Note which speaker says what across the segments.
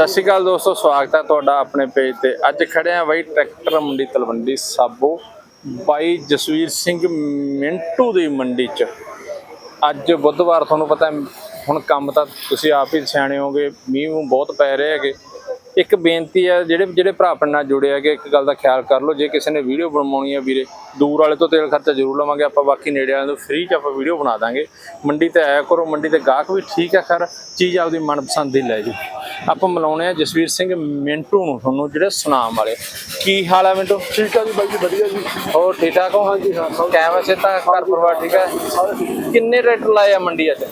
Speaker 1: ਸਤਿ ਸ਼੍ਰੀ ਅਕਾਲ ਦੋਸਤੋ, ਸਵਾਗਤ ਹੈ ਤੁਹਾਡਾ ਆਪਣੇ ਪੇਜ ਤੇ। ਅੱਜ ਖੜੇ ਆ ਬਾਈ ਟਰੈਕਟਰ ਮੰਡੀ ਤਲਵੰਡੀ ਸਾਬੋ। ਬਾਈ ਜਸਵੀਰ ਸਿੰਘ ਮਿੰਟੂ ਦੀ ਮੰਡੀ 'ਚ। ਅੱਜ ਬੁੱਧਵਾਰ, ਤੁਹਾਨੂੰ ਪਤਾ ਹੁਣ ਕੰਮ ਤਾਂ ਤੁਸੀਂ ਆਪ ਹੀ ਸਿਆਣੇ ਹੋਗੇ ਮੀਂਹ ਮੂੰਹ ਬਹੁਤ ਪੈ ਰਹੇ ਹੈਗੇ। ਇੱਕ ਬੇਨਤੀ ਹੈ ਜਿਹੜੇ ਜਿਹੜੇ ਭਰਾ ਆਪਣੇ ਨਾਲ ਜੁੜੇ ਹੈਗੇ ਇੱਕ ਗੱਲ ਦਾ ਖਿਆਲ ਕਰ ਲਓ ਜੇ ਕਿਸੇ ਨੇ ਵੀਡੀਓ ਬਣਵਾਉਣੀ ਹੈ ਵੀਰੇ ਦੂਰ ਵਾਲੇ ਤੋਂ ਤੇਲ ਖਰਚਾ ਜ਼ਰੂਰ ਲਵਾਂਗੇ ਆਪਾਂ ਬਾਕੀ ਨੇੜੇ ਵਾਲਿਆਂ ਤੋਂ ਫ੍ਰੀ 'ਚ ਆਪਾਂ ਵੀਡੀਓ ਬਣਾ ਦਾਂਗੇ। ਮੰਡੀ ਤੇ ਆਇਆ ਕਰੋ ਮੰਡੀ ਤੇ ਗਾਹਕ ਵੀ ਠੀਕ ਹੈ ਖਰ ਚੀਜ਼ ਆਪਦੀ ਮਨਪਸੰਦ ਦੀ ਲੈ ਜੀ ਆਪਾਂ ਮਿਲਾਉਣੇ ਆ ਜਸਵੀਰ ਸਿੰਘ ਮਿੰਟੂ ਨੂੰ ਤੁਹਾਨੂੰ ਜਿਹੜੇ ਸੁਨਾਮ ਵਾਲੇ। ਕੀ ਹਾਲ ਹੈ ਮਿੰਟੂ?
Speaker 2: ਠੀਕ ਆ ਜੀ ਬਾਈ ਜੀ ਵਧੀਆ ਜੀ।
Speaker 1: ਹੋਰ ਠੀਕ ਠਾਕ ਹੋ? ਹਾਂਜੀ ਹਾਂ ਕੈਮਰਾ ਸੇ ਤਾਂ ਘਰ ਪਰਿਵਾਰ ਠੀਕ। ਹੈ ਕਿੰਨੇ ਟਰੈਕਟਰ ਲਾਏ ਆ ਮੰਡੀ ਅੱਜ?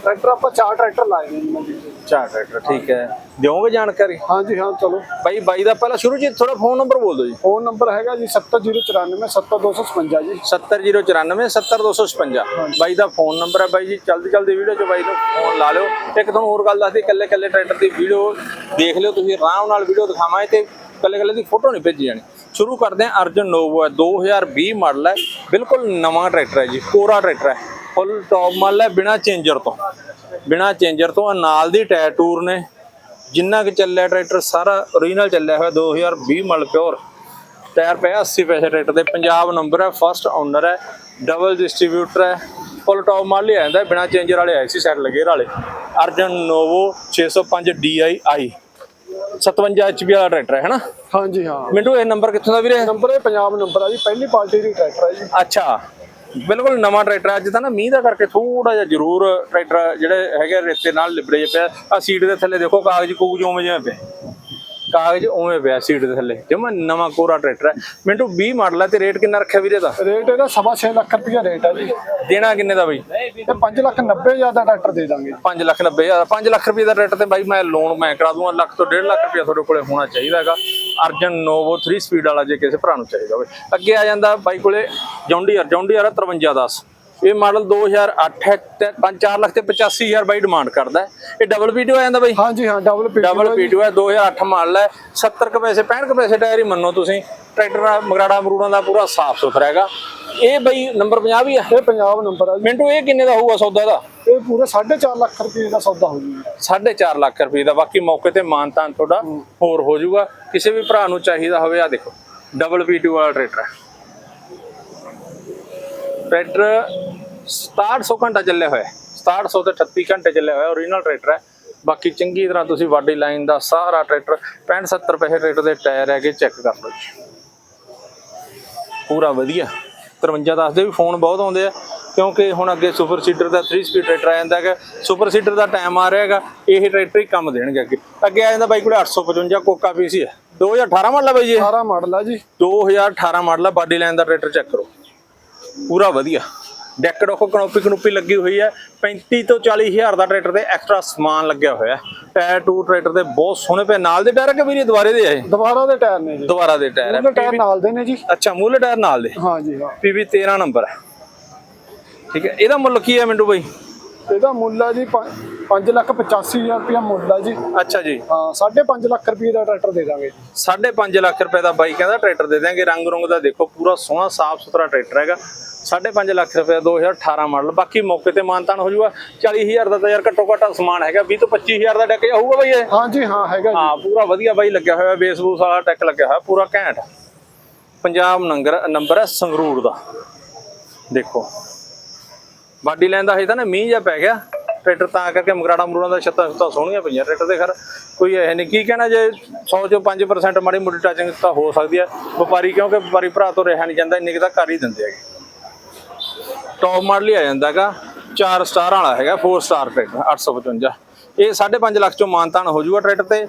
Speaker 2: ਟਰੈਕਟਰ ਆਪਾਂ ਚਾਰ ਟਰੈਕਟਰ ਲਾਏ ਨੇ ਜੀ 'ਚ
Speaker 1: ਚਾਰ ਟਰੈਕਟਰ ਠੀਕ ਹੈ। ਦਿਓਗੇ ਜਾਣਕਾਰੀ?
Speaker 2: ਹਾਂਜੀ ਹਾਂ ਚਲੋ।
Speaker 1: ਬਾਈ ਬਾਈ ਦਾ ਪਹਿਲਾਂ ਸ਼ੁਰੂ ਚ ਥੋੜਾ ਫੋਨ ਨੰਬਰ ਬੋਲ ਦਿਓ ਜੀ।
Speaker 2: ਫੋਨ ਨੰਬਰ ਹੈਗਾ ਜੀ 7094 70255 ਜੀ।
Speaker 1: 70094 70256 ਬਾਈ ਦਾ ਫੋਨ ਨੰਬਰ ਹੈ ਬਾਈ ਜੀ ਜਲਦੀ ਜਲਦੀ ਵੀਡੀਓ ਚ ਬਾਈ ਨੂੰ ਫੋਨ ਲਾ ਲਿਓ। ਇੱਕ ਤੁਹਾਨੂੰ ਹੋਰ ਗੱਲ ਦੱਸਦੀ ਇਕੱਲੇ ਇਕੱਲੇ ਟਰੈਕਟਰ ਦੀ ਵੀਡੀਓ ਦੇਖ ਲਿਓ ਤੁਸੀਂ ਆਰਾਮ ਨਾਲ ਵੀਡੀਓ ਦਿਖਾਵਾਂਗੇ ਤੇ ਇਕੱਲੇ ਇਕੱਲੇ ਦੀ ਫੋਟੋ ਨਹੀਂ ਭੇਜੀ ਜਾਣੀ। ਸ਼ੁਰੂ ਕਰਦੇ ਹਾਂ ਅਰਜਨ ਨੋਵੋ ਹੈ 2020 ਮਾਡਲ ਹੈ। ਬਿਲਕੁਲ ਨਵਾਂ ਟਰੈਕਟਰ ਹੈ ਜੀ ਕੋਰਾ ਟਰੈਕਟਰ ਹੈ। ਫੁੱਲ ਟੌਪ ਮਾਡਲ ਹੈ ਬਿਨਾ ਚੇਂਜਰ ਤੋਂ। ਬਿਨਾ ਚੇਂਜਰ ਤੋਂ ਨਾਲ ਦੀ ਟਾਇਰ ਟੂਰ ਨੇ। ਜਿੰਨਾ ਕਿ ਚੱਲਿਆ ਟਰੈਕਟਰ ਸਾਰਾ ਓਰੀਜਨਲ ਚੱਲਿਆ ਹੋਇਆ 2020 ਮਾਡਲ ਪਿਓਰ ਟਾਇਰ ਪਿਆ 80 ਪੈਸੇ ਟਰੈਕਟਰ ਦੇ। ਪੰਜਾਬ ਨੰਬਰ ਹੈ ਫਸਟ ਓਨਰ ਹੈ ਡਬਲ ਡਿਸਟ੍ਰੀਬਿਊਟਰ ਹੈ। ਫੁੱਲ ਟੌਪ ਮਾਡਲ ਹੀ ਆ ਜਾਂਦਾ ਬਿਨਾ ਚੇਂਜਰ ਵਾਲੇ ਆਏ ਸੀ ਸਾਈਡ ਲੱਗੇ ਵਾਲੇ। ਅਰਜਨ ਨੋਵੋ 605 DII 57 HP ਵਾਲਾ ਟਰੈਕਟਰ ਹੈ ਹਨਾ?
Speaker 2: ਹਾਂਜੀ ਹਾਂ।
Speaker 1: ਮਿੰਟੂ ਇਹ ਨੰਬਰ ਕਿੱਥੋਂ ਦਾ ਵੀਰੇ?
Speaker 2: ਨੰਬਰ ਇਹ ਪੰਜਾਬ ਨੰਬਰ ਆ ਜੀ ਪਹਿਲੀ ਪਾਰਟੀ ਦੀ ਟਰੈਕਟਰ ਹੈ ਜੀ।
Speaker 1: ਅੱਛਾ। ਬਿਲਕੁਲ ਨਵਾਂ ਟਰੈਕਟਰ ਅੱਜ ਤਾਂ ਨਾ ਮੀਂਹ ਦਾ ਕਰਕੇ ਥੋੜਾ ਜਿਹਾ ਜ਼ਰੂਰ ਟਰੈਕਟਰ ਜਿਹੜੇ ਹੈਗੇ ਰੇਤੇ ਨਾਲ ਲਿਬੜੇ ਜਿਹੇ ਪਿਆ। ਆ ਸੀਟ ਦੇ ਥੱਲੇ ਦੇਖੋ, ਕਾਗਜ਼ ਕੂਗਜ਼ ਉਵੇਂ ਜਿਵੇਂ ਪਏ ਕਾਗਜ਼ ਉਵੇਂ ਪਿਆ ਸੀਟ ਦੇ ਥੱਲੇ। ਜਮਾ ਨਵਾਂ ਕੋਰਾ ਟਰੈਕਟਰ ਹੈ। ਮਿੰਟੂ 20 ਮਾਡਲ ਹੈ ਤੇ ਰੇਟ ਕਿੰਨਾ ਰੱਖਿਆ ਵੀਰੇ ਦਾ?
Speaker 2: ਰੇਟ ਇਹਦਾ ਸਵਾ ਛੇ ਲੱਖ ਰੁਪਇਆ ਰੇਟ ਹੈ ਜੀ।
Speaker 1: ਦੇਣਾ ਕਿੰਨੇ ਦਾ ਬਈ?
Speaker 2: ਤੇ 5 ਲੱਖ 90 ਹਜ਼ਾਰ ਦਾ ਟਰੈਕਟਰ ਦੇ ਦਾਂਗੇ।
Speaker 1: 5 ਲੱਖ 90 ਹਜ਼ਾਰ 5 ਲੱਖ ਰੁਪਏ ਦਾ ਰੇਟ ਤੇ ਬਾਈ ਮੈਂ ਲੋਨ ਮੈਂ ਕਰਾ ਦੂੰਗਾ। ਲੱਖ ਤੋਂ 1.5 ਲੱਖ ਰੁਪਏ ਤੁਹਾਡੇ ਕੋਲੇ ਹੋਣਾ ਚਾਹੀਦਾ ਹੈਗਾ। ਅਰਜਨ ਨੋਵੋ 3 ਸਪੀਡ ਵਾਲਾ ਜੇ ਕਿਸੇ ਭਰਾ ਨੂੰ ਚਾਹੀਦਾ ਹੋਵੇ। ਅੱਗੇ ਆ ਜਾਂਦਾ ਬਾਈ ਕੋਲੇ ਜੌਂਡੀਅਰ ਜੌਂਡੀਅਰ 5310 ਇਹ ਮਾਡਲ 2008 ਹੈ ਤੇ 5-4 ਲੱਖ ਤੇ 85000 ਬਾਈ ਡਿਮਾਂਡ ਕਰਦਾ ਹੈ। ਇਹ ਡਬਲ ਪੀਟੀਓ ਆ ਜਾਂਦਾ ਬਾਈ?
Speaker 2: ਹਾਂਜੀ ਹਾਂ ਡਬਲ ਪੀ
Speaker 1: ਡਬਲ ਪੀਟੀਓ ਹੈ 2008 ਮਾਡਲ ਹੈ। 70 ਕੁ ਪੈਸੇ 65 ਕੁ ਪੈਸੇ ਟਾਇਰ ਹੀ ਮੰਨੋ ਤੁਸੀਂ। ਟਰੈਕਟਰ ਦਾ ਮਗਰਾੜਾ ਮਰੂੜਾਂ ਦਾ ਪੂਰਾ ਸਾਫ਼ ਸੁਥਰਾ ਹੈਗਾ। ਇਹ ਬਾਈ ਨੰਬਰ 50 ਵੀ ਆ?
Speaker 2: ਇਹ ਪੰਜਾਬ ਨੰਬਰ ਆ ਜੀ।
Speaker 1: ਮਿੰਟੂ ਇਹ ਕਿੰਨੇ ਦਾ ਹੋਊਗਾ ਸੌਦਾ ਦਾ?
Speaker 2: ਇਹ ਪੂਰੇ 4.5 ਲੱਖ ਰੁਪਏ ਦਾ ਸੌਦਾ ਹੋ ਜੂਗਾ
Speaker 1: 4.5 ਲੱਖ ਰੁਪਏ ਦਾ। ਬਾਕੀ ਮੌਕੇ ਤੇ ਮਾਨਤਾਨ ਤੁਹਾਡਾ ਹੋਰ ਹੋ ਜਾਊਗਾ। ਕਿਸੇ ਵੀ ਭਰਾ ਨੂੰ ਚਾਹੀਦਾ ਹੋਵੇ ਆ ਦੇਖੋ। ਡਬਲ ਪੀ2 ਵਾਲਾ ਟਰੈਕਟਰ ਹੈ। ਟਰੈਕਟਰ 6700 ਘੰਟਾ ਚੱਲਿਆ ਹੋਇਆ ਹੈ। 6700 ਤੇ 38 ਘੰਟੇ ਚੱਲਿਆ ਹੋਇਆ ਓਰੀਜਨਲ ਟਰੈਕਟਰ ਹੈ। ਬਾਕੀ ਚੰਗੀ ਤਰ੍ਹਾਂ ਤੁਸੀਂ ਵਾਡੀ ਲਾਈਨ ਦਾ ਸਾਰਾ ਟਰੈਕਟਰ 65 70 ਪੈਸੇ ਟਰੈਕਟਰ ਦੇ ਟਾਇਰ ਹੈਗੇ ਚੈੱਕ ਕਰ ਲਓ ਜੀ। ਪੂਰਾ ਵਧੀਆ। 53 ਦੱਸਦੇ ਵੀ ਫੋਨ ਬਹੁਤ ਆਉਂਦੇ ਆ ਕਿਉਂਕਿ ਹੁਣ ਅੱਗੇ ਸੁਪਰ ਸੀਡਰ ਦਾ 3 ਸਪੀਡ ਟਰੈਕਟਰ ਆ ਜਾਂਦਾ ਹੈਗਾ। ਸੁਪਰ ਸੀਡਰ ਦਾ ਟਾਈਮ ਆ ਰਿਹਾ ਹੈਗਾ ਇਹ ਟਰੈਕਟਰ ਹੀ ਕੰਮ ਦੇਣਗੇ ਅੱਗੇ। ਅੱਗੇ ਆ ਜਾਂਦਾ ਬਾਈ ਕੋਲੇ 855 ਕੋਕਾ ਪੀਸੀ ਹੈ 2018 ਮਾਡਲ ਆ ਬਾਈ ਜੀ ਇਹ?
Speaker 2: 18 ਮਾਡਲ ਆ ਜੀ।
Speaker 1: 2018 ਮਾਡਲ ਆ ਬਾਡੀ ਲਾਈਨ ਦਾ ਟਰੈਕਟਰ ਚੈੱਕ ਕਰੋ। ਪੂਰਾ ਵਧੀਆ। ਡੈਕ ਡੋਕ ਕਨੋਪੀ ਕਨੋਪੀ ਲੱਗੀ ਹੋਈ ਹੈ। 35 ਤੋਂ 40 ਹਜ਼ਾਰ ਦਾ ਟਰੈਕਟਰ ਤੇ ਐਕਸਟਰਾ ਸਮਾਨ ਲੱਗਿਆ ਹੋਇਆ ਹੈ। ਟਾਇਰ ਟੂ ਟਰੈਕਟਰ ਦੇ ਬਹੁਤ ਸੋਹਣੇ ਪਏ। ਨਾਲ ਦੇ ਟਾਇਰ ਕਿ ਵੀਰੇ ਦੁਬਾਰੇ ਦੇ ਆਏ
Speaker 2: ਦੁਬਾਰਾ ਦੇ ਟਾਇਰ ਨੇ ਜੀ।
Speaker 1: ਦੁਬਾਰਾ ਦੇ ਟਾਇਰ
Speaker 2: ਉਹਦੇ ਟਾਇਰ
Speaker 1: ਹੈ
Speaker 2: ਨਾਲ ਦੇ ਨੇ ਜੀ।
Speaker 1: ਅੱਛਾ ਮੂਲੇ ਟਾਇਰ ਨਾਲ ਦੇ?
Speaker 2: ਹਾਂਜੀ ਹਾਂ।
Speaker 1: ਪੀਵੀ 13 ਨੰਬਰ ਹੈ ਠੀਕ ਹੈ ਇਹਦਾ ਮੁੱਲ ਕੀ ਹੈ ਮਿੰਟੂ ਬਾਈ?
Speaker 2: ਇਹਦਾ ਮੁੱਲ ਆ ਜੀ 5 ਲੱਖ 85 ਹਜ਼ਾਰ ਰੁਪਇਆ ਮੁੱਲ ਆ ਜੀ।
Speaker 1: ਅੱਛਾ ਜੀ।
Speaker 2: ਹਾਂ 5.5 ਲੱਖ ਰੁਪਏ ਦਾ ਟਰੈਕਟਰ ਦੇ ਦਾਂਗੇ। ਜੀ
Speaker 1: 5.5 ਲੱਖ ਰੁਪਏ ਦਾ ਬਾਈ ਕਹਿੰਦਾ ਟਰੈਕਟਰ ਦੇ ਦਿਆਂਗੇ। ਰੰਗ ਰੁੰਗ ਦਾ ਦੇਖੋ ਪੂਰਾ ਸੋਹਣਾ ਸਾਫ਼ ਸੁਥਰਾ ਟਰੈਕਟਰ ਹੈਗਾ। 5.5 ਲੱਖ ਰੁਪਏ 2018 ਮਾਡਲ ਬਾਕੀ ਮੌਕੇ ਤੇ ਮਾਨਤਾਨ ਹੋ ਜਾਊਗਾ 40000 ਦਾ ਤਾਂ ਯਾਰ ਘੱਟੋ ਘੱਟ ਸਮਾਨ ਹੈਗਾ। 20 ਤੋਂ 25000 ਦਾ ਡੈਕ ਆਊਗਾ ਬਾਈ ਇਹ?
Speaker 2: ਹਾਂਜੀ ਹਾਂ ਹੈਗਾ ਜੀ।
Speaker 1: ਹਾਂ ਪੂਰਾ ਵਧੀਆ ਬਾਈ ਲੱਗਿਆ ਹੋਇਆ। ਬੇਸ ਬੂਸ ਵਾਲਾ ਟੈਕ ਲੱਗਿਆ ਹੋਇਆ ਪੂਰਾ ਘੈਂਟ। ਪੰਜਾਬ ਨੰਬਰ ਨੰਬਰ ਹੈ ਸੰਗਰੂਰ ਦਾ। ਦੇਖੋ। ਬਾਡੀ ਲੈਣ ਦਾ ਹਜੇ ਤਾਂ ਨਾ ਮੀਂਹ ਜਿਹਾ ਪੈ ਗਿਆ। ਟਰੈਕਟਰ ਤਾਂ ਕਰਕੇ ਮਗਰਾੜਾ ਮਰੂੜਾਂ ਦਾ ਛੱਤਾਂ ਛੁੱਤਾਂ ਸੋਹਣੀਆਂ ਪਈਆਂ ਟਰੈਕਟਰ ਦੇ ਖਰ। ਕੋਈ ਇਹ ਨਹੀਂ, ਕੀ ਕਹਿਣਾ ਜੇ 100 ਚੋਂ 5% ਮਾੜੀ ਮੋਟੀ ਟੱਚਿੰਗ ਤਾਂ ਹੋ ਸਕਦੀ ਹੈ। ਵਪਾਰੀ ਕਿਉਂਕਿ ਵਪਾਰੀ ਭਰਾ ਤੋਂ ਰਿਹਾ ਨਹੀਂ ਜਾਂਦਾ, ਇੰਨੇ ਕੁ ਤਾਂ ਕਰ ਹੀ ਦਿੰਦੇ ਹੈਗੇ। ਟੌਪ ਮਾਡਲ ਹੀ ਆ ਜਾਂਦਾ ਹੈਗਾ 4 ਸਟਾਰ ਵਾਲਾ ਹੈਗਾ 4 ਸਟਾਰ ਟਰੈਕਟਰ 855 ਇਹ 5.5 ਲੱਖ ਚੋਂ ਮਾਨਤਾਨ ਹੋ ਜਾਊਗਾ ਟਰੈਕਟਰ ਤੇ।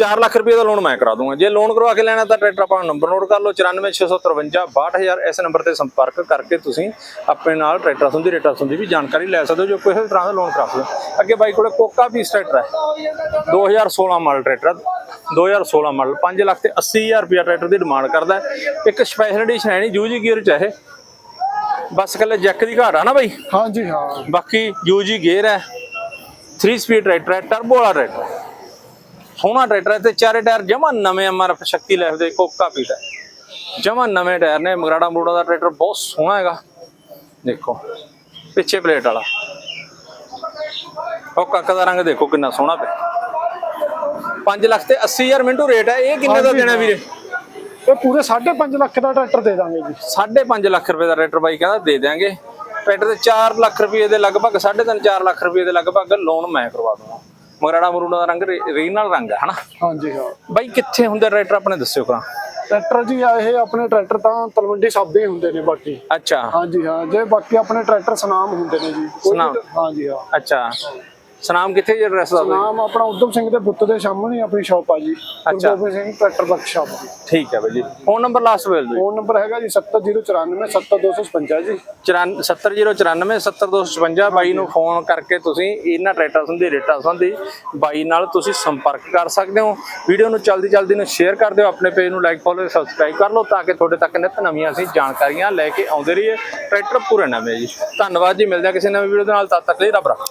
Speaker 1: 4 ਲੱਖ ਰੁਪਏ ਦਾ ਲੋਨ ਮੈਂ ਕਰਾ ਦੂੰਗਾ। ਜੇ ਲੋਨ ਕਰਵਾ ਕੇ ਲੈਣਾ ਤਾਂ ਟਰੈਕਟਰ ਆਪਾਂ ਨੰਬਰ ਨੋਟ ਕਰ ਲਓ 94653 62000 ਇਸ ਨੰਬਰ ਤੇ ਸੰਪਰਕ ਕਰਕੇ ਤੁਸੀਂ ਆਪਣੇ ਨਾਲ ਟਰੈਕਟਰ ਸੰਬੰਧੀ ਰੇਟਾਂ ਸੰਬੰਧੀ ਵੀ ਜਾਣਕਾਰੀ ਲੈ ਸਕਦੇ ਹੋ ਜੋ ਕਿਸੇ ਵੀ ਤਰ੍ਹਾਂ ਦਾ ਲੋਨ ਕਰਾ ਸਕਦੇ। ਅੱਗੇ ਬਾਈ ਕੋਲੇ ਕੋਕਾ ਪੀਸ ਟਰੈਕਟਰ ਹੈ। 2016 ਮਾਡਲ ਟਰੈਕਟਰ 2016 ਮਾਡਲ 5 ਲੱਖ ਤੇ 80000 ਰੁਪਏ ਟਰੈਕਟਰ ਦੀ ਡਿਮਾਂਡ ਕਰਦਾ ਹੈ। ਇੱਕ ਸਪੈਸ਼ਲ ਐਡੀਸ਼ਨ ਹੈ ਨਹੀਂ ਯੂਜੀ ਗੀਅਰ ਚ ਹੈ ਬਸ ਕੱਲੇ ਜੈਕ ਦੀ ਘਾਟ ਆ ਨਾ ਬਾਈ?
Speaker 2: ਹਾਂਜੀ ਹਾਂ।
Speaker 1: ਬਾਕੀ ਯੂਜੀ ਗੇਅਰ ਹੈ। 3 ਸਪੀਡ ਟਰੈਕਟਰ ਹੈ ਟਰਬੋ ਵਾਲਾ ਟਰੈਕਟਰ। ਸੋਹਣਾ ਟਰੈਕਟਰ ਹੈ ਤੇ ਚਾਰੇ ਟਾਇਰ ਜਮਾ ਨਵੇਂ ਐਮਆਰਐਫ ਸ਼ਕਤੀ ਲੈਫ ਦੇ ਕੋਕਾ ਪੀਟ ਹੈ। ਜਮਾ ਨਵੇਂ ਟਾਇਰ ਨੇ ਮਗਰਾੜਾ ਮਰੂੜਾ ਦਾ ਟਰੈਕਟਰ ਬਹੁਤ ਸੋਹਣਾ ਹੈਗਾ। ਦੇਖੋ ਪਿੱਛੇ ਪਲੇਟ ਵਾਲਾ। ਉਹ ਕੱਕ ਦਾ ਰੰਗ ਦੇਖੋ ਕਿੰਨਾ ਸੋਹਣਾ ਪਿਆ। 5 ਲੱਖ ਤੇ 80000 ਮਿੰਟੂ ਰੇਟ ਹੈ। ਇਹ ਕਿੰਨੇ ਦਾ ਦੇਣਾ ਵੀਰੇ?
Speaker 2: ਇਹ ਪੂਰੇ 5.5 ਲੱਖ ਦਾ ਟਰੈਕਟਰ ਦੇ ਦਾਂਗੇ ਜੀ।
Speaker 1: 5.5 ਲੱਖ ਰੁਪਏ ਦਾ ਟਰੈਕਟਰ ਬਾਈ ਕਹਿੰਦਾ ਦੇ ਦਿਆਂਗੇ। ਟਰੈਕਟਰ ਤੇ 4 ਲੱਖ ਰੁਪਏ ਦੇ ਲਗਭਗ 3.5 4 ਲੱਖ ਰੁਪਏ ਦੇ ਲਗਭਗ ਲੋਨ ਮੈਂ ਕਰਵਾ ਦੂੰਗਾ। ਮਗਰਾੜਾ ਮਰੂੜਾ ਦਾ ਰੰਗ ਰੀਜਨਲ ਰੰਗ ਹੈ ਹਨਾ?
Speaker 2: ਹਾਂਜੀ ਹਾਂ।
Speaker 1: ਬਾਈ ਕਿੱਥੇ ਹੁੰਦੇ ਟਰੈਕਟਰ ਆਪਣੇ ਦੱਸਿਓ ਕਰਾਂ
Speaker 2: ਟਰੈਕਟਰ ਜੀ ਆ ਇਹ ਆਪਣੇ ਟਰੈਕਟਰ ਤਾਂ ਤਲਵੰਡੀ ਸਾਬੇ ਹੁੰਦੇ ਨੇ ਬਾਕੀ।
Speaker 1: ਅੱਛਾ।
Speaker 2: ਹਾਂਜੀ ਹਾਂ ਜੇ ਬਾਕੀ ਆਪਣੇ ਟਰੈਕਟਰ ਸਨਾਮ ਹੁੰਦੇ ਨੇ ਜੀ।
Speaker 1: ਸੁਨਾਮ।
Speaker 2: ਹਾਂਜੀ ਹਾਂ।
Speaker 1: ਅੱਛਾ। ਸਨਾਮ ਕਿੱਥੇ ਜੀ ਐਡਰੈਸ ਦਾ
Speaker 2: ਨਾਮ ਆਪਣਾ ਉਦਮ ਸਿੰਘ ਦੇ ਪੁੱਤ ਦੇ ਸਾਹਮਣੇ ਆਪਣੀ ਸ਼ਾਪ ਆ ਜੀ।
Speaker 1: ਅੱਛਾ।
Speaker 2: ਗੁਰਗੋਬਿੰਦ ਸਿੰਘ ਟਰੈਕਟਰ ਵਰਕਸ਼ਾਪ ਜੀ।
Speaker 1: ਠੀਕ ਹੈ ਬਾਈ ਜੀ। ਫੋਨ ਨੰਬਰ ਲਾਸਟ ਵੇਲ ਦਿਓ
Speaker 2: ਫੋਨ ਨੰਬਰ ਹੈਗਾ ਜੀ 7094 70255 ਜੀ।
Speaker 1: 70094 70256 ਬਾਈ ਨੂੰ ਫੋਨ ਕਰਕੇ ਤੁਸੀਂ ਇਹਨਾਂ ਟਰੈਕਟਰ ਸੰਬੰਧੀ ਰੇਟਾਂ ਸੰਬੰਧੀ ਬਾਈ ਨਾਲ ਤੁਸੀਂ ਸੰਪਰਕ ਕਰ ਸਕਦੇ ਹੋ। ਵੀਡੀਓ ਨੂੰ ਜਲਦੀ ਜਲਦੀ ਨੂੰ ਸ਼ੇਅਰ ਕਰ ਦਿਓ ਆਪਣੇ ਪੇਜ ਨੂੰ ਲਾਈਕ ਫੋਲੋ ਸਬਸਕ੍ਰਾਈਬ ਕਰ ਲਓ ਤਾਂ ਕਿ ਤੁਹਾਡੇ ਤੱਕ ਨਿਤ ਨਵੀਆਂ ਅਸੀਂ ਜਾਣਕਾਰੀਆਂ ਲੈ ਕੇ ਆਉਂਦੇ ਰਹੀਏ। ਟਰੈਕਟਰ ਪੂਰੇ ਨਵੇਂ ਜੀ। ਧੰਨਵਾਦ ਜੀ ਮਿਲਦੇ ਹਾਂ ਕਿਸੇ ਨਵੀਂ ਵੀਡੀਓ ਦੇ ਨਾਲ। ਤਦ ਤੱਕ ਲਈ ਰੱਬ ਰੱਖਾ।